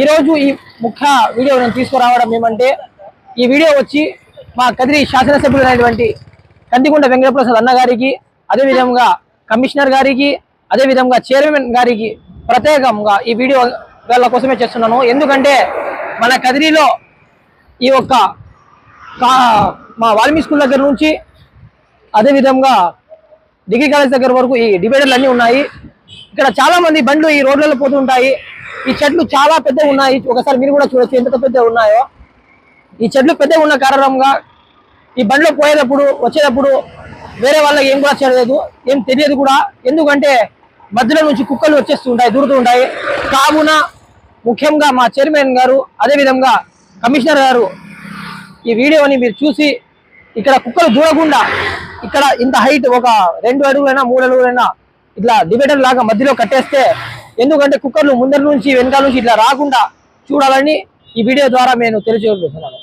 ఈరోజు ఈ ముఖ్య వీడియో నేను తీసుకురావడం ఏమంటే ఈ వీడియో వచ్చి మా కదిరి శాసనసభ్యులైనటువంటి కందికొండ వెంకటప్రసాద్ అన్న గారికి అదేవిధంగా కమిషనర్ గారికి అదేవిధంగా చైర్మన్ గారికి ప్రత్యేకంగా ఈ వీడియో వాళ్ళ కోసమే చేస్తున్నాను. ఎందుకంటే మన కదిరిలో ఈ యొక్క కా- మా వాల్మీ స్కూల్ దగ్గర నుంచి అదేవిధంగా డిగ్రీ కాలేజ్ దగ్గర వరకు ఈ డివైడర్లు అన్నీ ఉన్నాయి. ఇక్కడ చాలామంది బండ్లు ఈ రోడ్లలో పోతుంటాయి. ఈ చెట్లు చాలా పెద్దగా ఉన్నాయి. ఒకసారి మీరు కూడా చూడొచ్చు ఎంత పెద్దగా ఉన్నాయో. ఈ చెట్లు పెద్దగా ఉన్న కారణంగా ఈ బండ్లో పోయేటప్పుడు వచ్చేటప్పుడు వేరే వాళ్ళకి ఏం కూడా చేయలేదు. ఏం తెలియదు కూడా. ఎందుకంటే మధ్యలో నుంచి కుక్కలు వచ్చేస్తూ ఉంటాయి దూరుతూ ఉంటాయి. కావున ముఖ్యంగా మా చైర్మన్ గారు అదేవిధంగా కమిషనర్ గారు ఈ వీడియోని మీరు చూసి ఇక్కడ కుక్కలు దూరకుండా ఇక్కడ ఇంత హైట్ ఒక రెండు అడుగులైనా మూడు అడుగులైనా ఇట్లా డివైడర్ లాగా మధ్యలో కట్టేస్తే ఎందుకంటే కుక్కర్లు ముందర నుంచి వెనకాల నుంచి ఇట్లా రాకుండా చూడాలని ఈ వీడియో ద్వారా నేను తెలియజేస్తున్నాను.